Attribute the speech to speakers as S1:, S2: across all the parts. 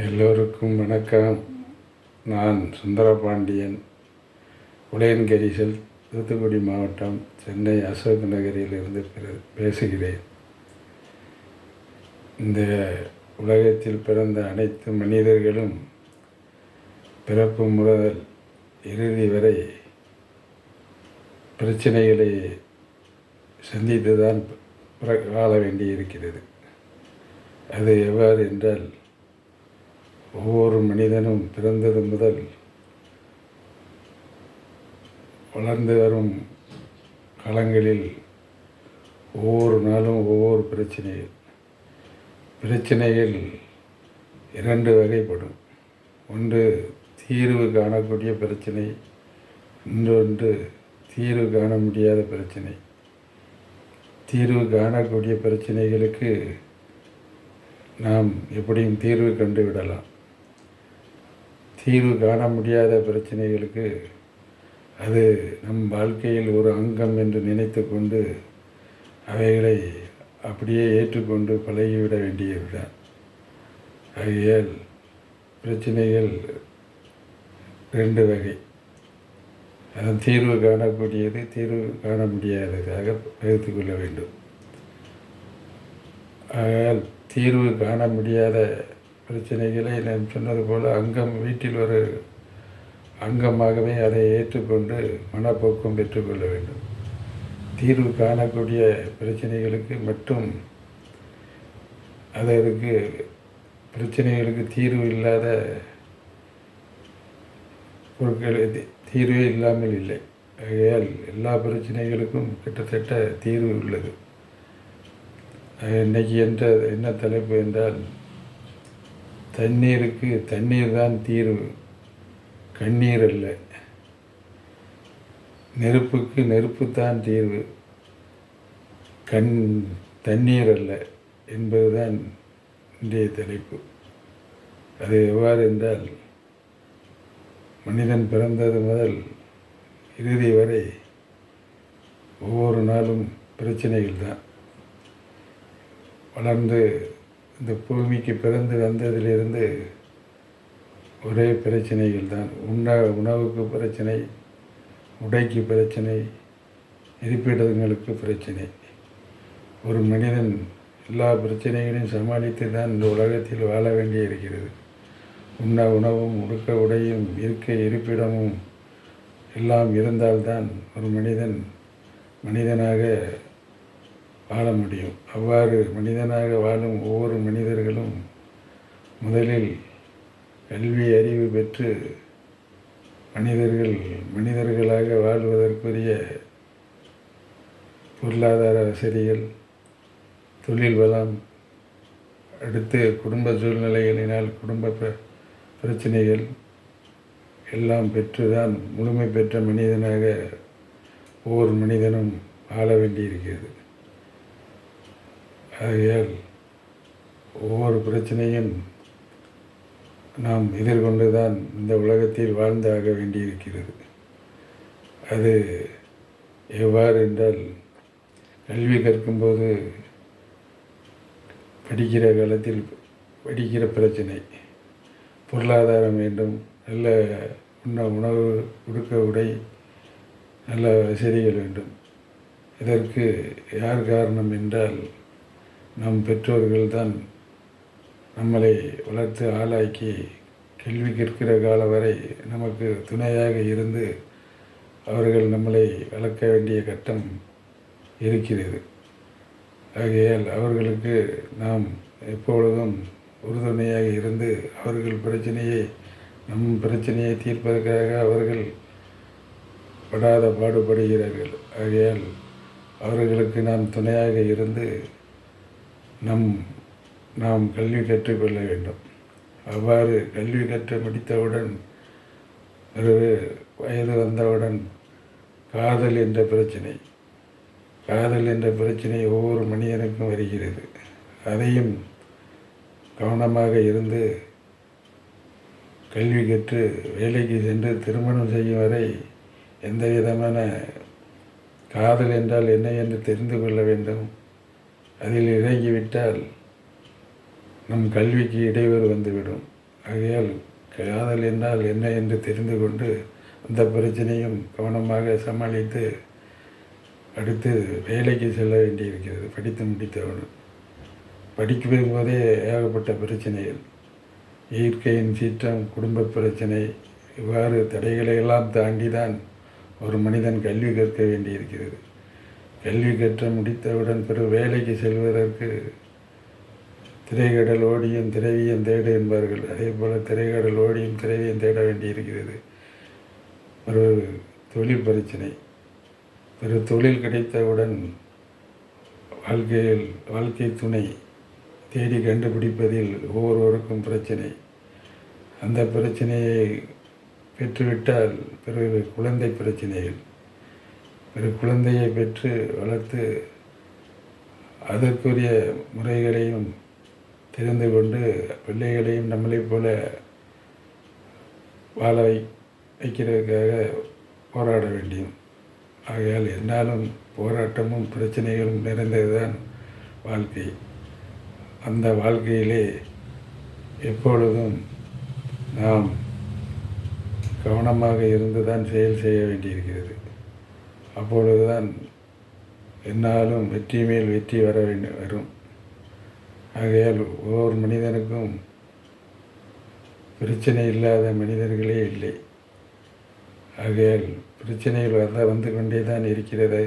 S1: எல்லோருக்கும் வணக்கம். நான் சுந்தரபாண்டியன் உடையன்கரிசல் தூத்துக்குடி மாவட்டம் சென்னை அசோக் நகரிலிருந்து பேசுகிறேன். இந்த உலகத்தில் பிறந்த அனைத்து மனிதர்களும் பிறப்பு முதல் இறுதி வரை பிரச்சனைகளை சந்தித்து தான் வாழ வேண்டியிருக்கிறது. அது எவ்வாறு என்றால் ஒவ்வொரு மனிதனும் பிறந்தது முதல் வளர்ந்து வரும் காலங்களில் ஒவ்வொரு நாளும் ஒவ்வொரு பிரச்சனையில் பிரச்சனையில் இரண்டு வகைப்படும். ஒன்று தீர்வு காணக்கூடிய பிரச்சனை இன்னொன்று தீர்வு காண முடியாத பிரச்சனை. தீர்வு காணக்கூடிய பிரச்சனைகளுக்கு நாம் எப்படியும் தீர்வு கண்டுவிடலாம் தீர்வு காண முடியாத பிரச்சனைகளுக்கு அது நம் வாழ்க்கையில் ஒரு அங்கம் என்று நினைத்து கொண்டு அவைகளை அப்படியே ஏற்றுக்கொண்டு பழகிவிட வேண்டியதுதான் ஆகையால் பிரச்சனைகள் ரெண்டு வகை. அதன் தீர்வு காணக்கூடியது தீர்வு காண முடியாததாக பகிர்ந்து கொள்ள வேண்டும். ஆகையால் தீர்வு காண முடியாத பிரச்சனைகளை நான் சொன்னது போல் அங்கம் வீட்டில் ஒரு அங்கமாகவே அதை ஏற்றுக்கொண்டு மனப்போக்கம் பெற்றுக்கொள்ள வேண்டும். தீர்வு காணக்கூடிய பிரச்சனைகளுக்கு மட்டும் அதற்கு பிரச்சனைகளுக்கு தீர்வு இல்லாத பொருட்கள் தீர்வே இல்லாமல் இல்லை. ஆகையால் எல்லா பிரச்சனைகளுக்கும் கிட்டத்தட்ட தீர்வு உள்ளது. இன்றைக்கி என்ற என்ன தலைப்பு என்றால் தண்ணீருக்கு தண்ணீர் தான் தீர்வு கண்ணீர் அல்ல. நெருப்புக்கு நெருப்பு தான் தீர்வு. கண் தண்ணீர் அல்ல என்பதுதான் இன்றைய தலைப்பு. அது எவ்வாறு என்றால் மனிதன் பிறந்தது முதல் இறுதி வரை ஒவ்வொரு நாளும் பிரச்சனைகள் தான். வளர்ந்து இந்த பூமிக்கு பிறந்து வந்ததிலிருந்து ஒரே பிரச்சனைகள் தான். உண்ண உணவுக்கு பிரச்சனை உடைக்கு பிரச்சனை இருப்பிடங்களுக்கு பிரச்சனை. ஒரு மனிதன் எல்லா பிரச்சனைகளையும் சமாளித்து தான் இந்த உலகத்தில் வாழ வேண்டி இருக்கிறது. உண்ண உணவும் உடுக்க உடையும் இருக்க இருப்பிடமும் எல்லாம் இருந்தால்தான் ஒரு மனிதன் மனிதனாக வாழ முடியும். அவ்வாறு மனிதனாக வாழும் ஒவ்வொரு மனிதர்களும் முதலில் கல்வி அறிவு பெற்று மனிதர்கள் மனிதர்களாக வாழ்வதற்குரிய பொருளாதார வசதிகள் தொழில் வளம் அடுத்து குடும்ப சூழ்நிலைகளினால் குடும்ப பிர- பிரச்சனைகள் எல்லாம் பெற்றுதான் முழுமை பெற்ற மனிதனாக ஒவ்வொரு மனிதனும் வாழ வேண்டியிருக்கிறது. ஆகையால் ஒவ்வொரு பிரச்சனையும் நாம் எதிர்கொண்டு தான் இந்த உலகத்தில் வாழ்ந்தாக வேண்டியிருக்கிறது. அது எவ்வாறு என்றால் கல்வி கற்கும்போது படிக்கிற காலத்தில் படிக்கிற பிரச்சனை பொருளாதாரம் வேண்டும் நல்ல உண்ண உணவு உடுக்க உடை நல்ல வசதிகள் வேண்டும். இதற்கு யார் காரணம் என்றால் நம் பெற்றோர்கள் தான் நம்மளை வளர்த்து ஆளாக்கி கேள்வி கேட்கிற காலம் வரை நமக்கு துணையாக இருந்து அவர்கள் நம்மளை வளர்க்க வேண்டிய கட்டம் இருக்கிறது. ஆகையால் அவர்களுக்கு நாம் எப்பொழுதும் உறுதுணையாக இருந்து அவர்கள் பிரச்சனையை நம் பிரச்சனையை தீர்ப்பதற்காக அவர்கள் படாத பாடுபடுகிறார்கள். ஆகையால் அவர்களுக்கு நாம் துணையாக இருந்து நம் நாம் கல்வி கற்றுக்கொள்ள வேண்டும். அவ்வாறு கல்வி கற்று முடித்தவுடன் ஒரு வயது வந்தவுடன் காதல் என்ற பிரச்சனை காதல் என்ற பிரச்சனை ஒவ்வொரு மனிதனுக்கும் வருகிறது. அதையும் கவனமாக இருந்து கல்வி கற்று வேலைக்கு சென்று திருமணம் செய்யும் வரை எந்த விதமான காதல் என்றால் என்ன என்று தெரிந்து கொள்ள வேண்டும். அதில் இறங்கிவிட்டால் நம் கல்விக்கு இடையூறு வந்துவிடும். ஆகையால் காதல் என்றால் என்ன என்று தெரிந்து கொண்டு அந்த பிரச்சனையும் கவனமாக சமாளித்து அடுத்து வேலைக்கு செல்ல வேண்டியிருக்கிறது படித்து முடித்தவனும். படிக்கும் போதே ஏகப்பட்ட பிரச்சனைகள். இயற்கையின் சீற்றம் குடும்ப பிரச்சனை இவ்வாறு தடைகளை எல்லாம் தாண்டி தான் ஒரு மனிதன் கல்வி கற்க வேண்டியிருக்கிறது. கல்வி கற்று முடித்தவுடன் பிறகு வேலைக்கு செல்வதற்கு திரைக்கடல் ஓடியும் திரவியம் தேடு என்பார்கள். அதே போல் திரைக்கடல் ஓடியும் திரவியம் தேட வேண்டியிருக்கிறது. ஒரு தொழில் பிரச்சனை. பிறகு தொழில் கிடைத்தவுடன் வாழ்க்கையில் வாழ்க்கை துணை தேடி கண்டுபிடிப்பதில் ஒவ்வொருவருக்கும் பிரச்சனை. அந்த பிரச்சனையை பெற்றுவிட்டால் பிறகு குழந்தை பிரச்சனைகள். ஒரு குழந்தையை பெற்று வளர்த்து அதற்குரிய முறைகளையும் தெரிந்து கொண்டு பிள்ளைகளையும் நம்மளைப் போல வாழ வை வைக்கிறதுக்காக போராட வேண்டியும் ஆகையால் என்னாலும் போராட்டமும் பிரச்சனைகளும் நிறைந்ததுதான் வாழ்க்கை. அந்த வாழ்க்கையிலே எப்பொழுதும் நாம் கவனமாக இருந்து தான் செயல் செய்ய வேண்டியிருக்கிறது. அப்பொழுதுதான் என்னாலும் வெற்றி மேல் வெற்றி வர வேண்டும் வரும். ஆகையால் ஒவ்வொரு மனிதனுக்கும் பிரச்சனை இல்லாத மனிதர்களே இல்லை. ஆகையால் பிரச்சனைகள் வந்த வந்து கொண்டே தான் இருக்கிறது.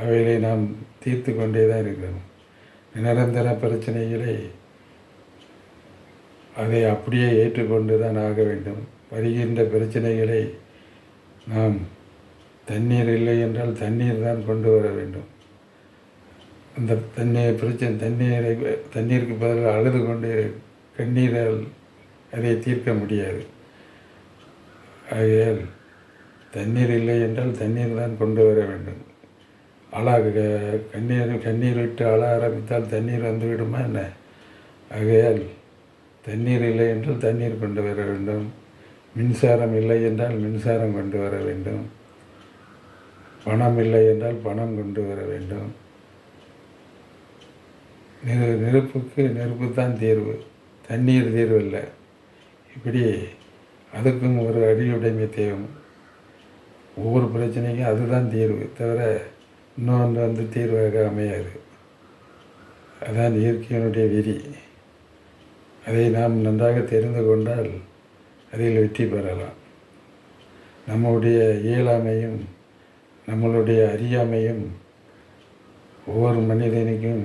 S1: அவைகளை நாம் தீர்த்து கொண்டே தான் இருக்கிறோம். நிரந்தர பிரச்சனைகளை அதை அப்படியே ஏற்றுக்கொண்டு தான் ஆக வேண்டும். வருகின்ற பிரச்சனைகளை நாம் தண்ணீர் இல்லை என்றால் தண்ணீர் தான் கொண்டு வர வேண்டும். அந்த தண்ணீர் பிரச்சனை தண்ணீரை தண்ணீருக்கு பதிலாக அழுது கொண்டு கண்ணீரால் அதை தீர்க்க முடியாது. ஆகையால் தண்ணீர் இல்லை என்றால் தண்ணீர் தான் கொண்டு வர வேண்டும். அழாக கண்ணீர் கண்ணீர் விட்டு அழ ஆரம்பித்தால் தண்ணீர் வந்து விடுமா என்ன? ஆகையால் தண்ணீர் இல்லை என்றால் தண்ணீர் கொண்டு வர வேண்டும். மின்சாரம் இல்லை என்றால் மின்சாரம் கொண்டு வர வேண்டும். பணம் இல்லை என்றால் பணம் கொண்டு வர வேண்டும். நெரு நெருப்புக்கு நெருப்பு தான் தீர்வு. தண்ணீர் தீர்வு இல்லை இப்படி அதுக்கும் ஒரு அடியுடைமை தேவை. ஒவ்வொரு பிரச்சனைக்கும் அதுதான் தீர்வு. தவிர இன்னொன்று வந்து தீர்வாக அமையாது. அதான் இயற்கையினுடைய விதி. அதை நாம் நன்றாக தெரிந்து கொண்டால் அதில் வெற்றி பெறலாம். நம்முடைய இயலாமையும் நம்மளுடைய அறியாமையும் ஒவ்வொரு மனிதனுக்கும்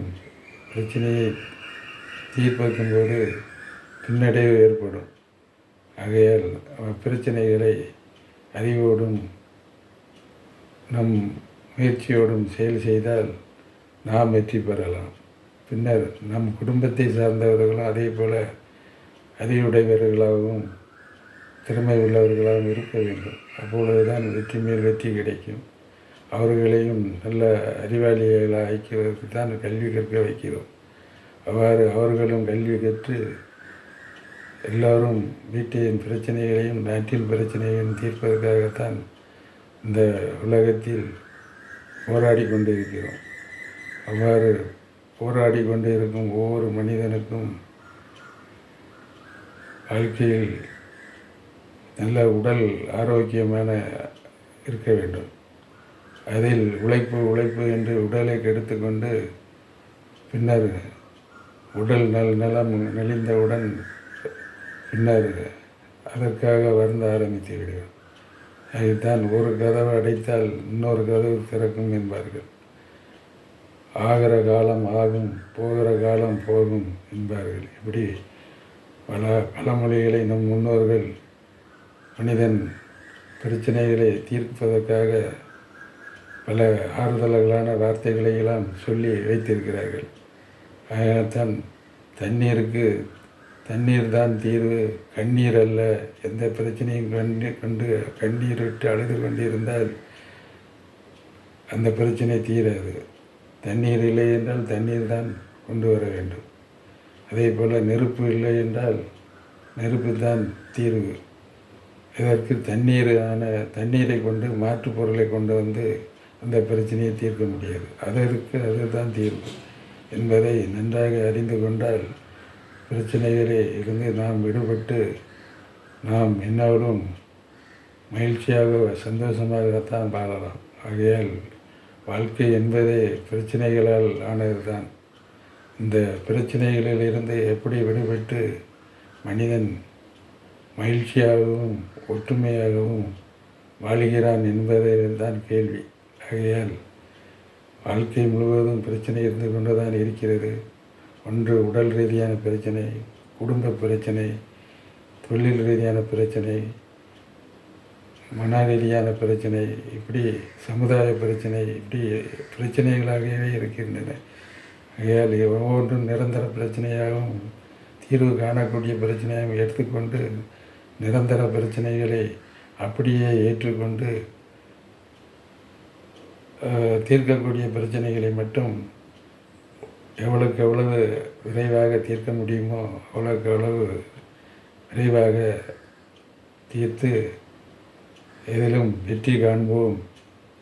S1: பிரச்சனையை தீர்ப்பாக்கும்போது பின்னடைவு ஏற்படும். ஆகையால் பிரச்சனைகளை அறிவோடும் நம் முயற்சியோடும் செயல் செய்தால் நாம் வெற்றி பெறலாம். பின்னர் நம் குடும்பத்தை சார்ந்தவர்களும் அதே போல் அறிவுடையவர்களாகவும் திறமை உள்ளவர்களாகவும் இருக்க வேண்டும். அப்பொழுதுதான் வெற்றி மேல் வெற்றி கிடைக்கும். அவர்களையும் நல்ல அறிவாளிகளாக ஆக்கிறதுக்கு தான் கல்வி கற்க வைக்கிறோம். அவ்வாறு அவர்களும் கல்வி கற்று எல்லோரும் வீட்டின் பிரச்சனைகளையும் நாட்டின் பிரச்சனைகளையும் தீர்ப்பதற்காகத்தான் இந்த உலகத்தில் போராடி கொண்டு இருக்கிறோம் அவ்வாறு போராடி கொண்டு இருக்கும் ஒவ்வொரு மனிதனுக்கும் வாழ்க்கையில் நல்ல உடல் ஆரோக்கியமான இருக்க வேண்டும். அதில் உழைப்பு உழைப்பு என்று உடலை கெடுத்துக்கொண்டு பின்னர் உடல் நல் நலம் நெளிந்தவுடன் பின்னர் அதற்காக வருந்த ஆரம்பித்து விடுவோம் அதுதான் ஒரு கதவை அடைத்தால் இன்னொரு கதவு திறக்கும் என்பார்கள். ஆகிற காலம் ஆகும் போகிற காலம் போகும் என்பார்கள். இப்படி பல பழமொழிகளை நம் முன்னோர்கள் மனிதன் பிரச்சனைகளை தீர்ப்பதற்காக பல ஆறுதல்களான வார்த்தைகளை எல்லாம் சொல்லி வைத்திருக்கிறார்கள். அதனால்தான் தண்ணீருக்கு தண்ணீர் தான் தீர்வு கண்ணீர் அல்ல. எந்த பிரச்சனையும் கண்டு கொண்டு கண்ணீர் விட்டு அழுது கொண்டிருந்தால் அந்த பிரச்சனை தீராது. தண்ணீர் இல்லை என்றால் தண்ணீர் தான் கொண்டு வர வேண்டும். அதே போல் நெருப்பு இல்லை என்றால் நெருப்பு தான் தீர்வு. இதற்கு தண்ணீரான தண்ணீரை கொண்டு மாற்றுப் பொருளை கொண்டு வந்து அந்த பிரச்சனையை தீர்க்க முடியாது. அதற்கு அதுதான் தீர்வு. என்பதை நன்றாக அறிந்து கொண்டால் பிரச்சனைகளே இருந்து நாம் விடுபட்டு நாம் என்னோடும் மகிழ்ச்சியாக சந்தோஷமாகத்தான் வாழலாம். ஆகையால் வாழ்க்கை என்பதே பிரச்சனைகளால் ஆனது தான் இந்த பிரச்சனைகளிலிருந்து எப்படி விடுபட்டு மனிதன் மகிழ்ச்சியாகவும் ஒற்றுமையாகவும் வாழ்கிறான் என்பதே தான் கேள்வி. ஆகையால் வாழ்க்கை முழுவதும் பிரச்சனை இருந்து கொண்டு தான் இருக்கிறது. ஒன்று உடல் ரீதியான பிரச்சனை குடும்ப பிரச்சனை தொழில் ரீதியான பிரச்சனை மன ரீதியான பிரச்சனை இப்படி சமுதாய பிரச்சனை இப்படி பிரச்சனைகளாகவே இருக்கின்றன. ஆகையால் ஒவ்வொன்றும் நிரந்தர பிரச்சனையாகவும் தீர்வு காணக்கூடிய பிரச்சனையாகவும் எடுத்துக்கொண்டு நிரந்தர பிரச்சனைகளை அப்படியே ஏற்றுக்கொண்டு தீர்க்கக்கூடிய பிரச்சனைகளை மட்டும் எவ்வளவுக்கு எவ்வளவு விரைவாக தீர்க்க முடியுமோ அவ்வளவுக்கு அவ்வளவு விரைவாக தீர்த்து எதிலும் வெற்றி காண்போம்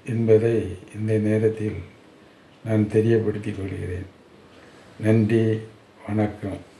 S1: என்பதை இந்த நேரத்தில் நான் தெரியப்படுத்திக் கொள்கிறேன். நன்றி வணக்கம்.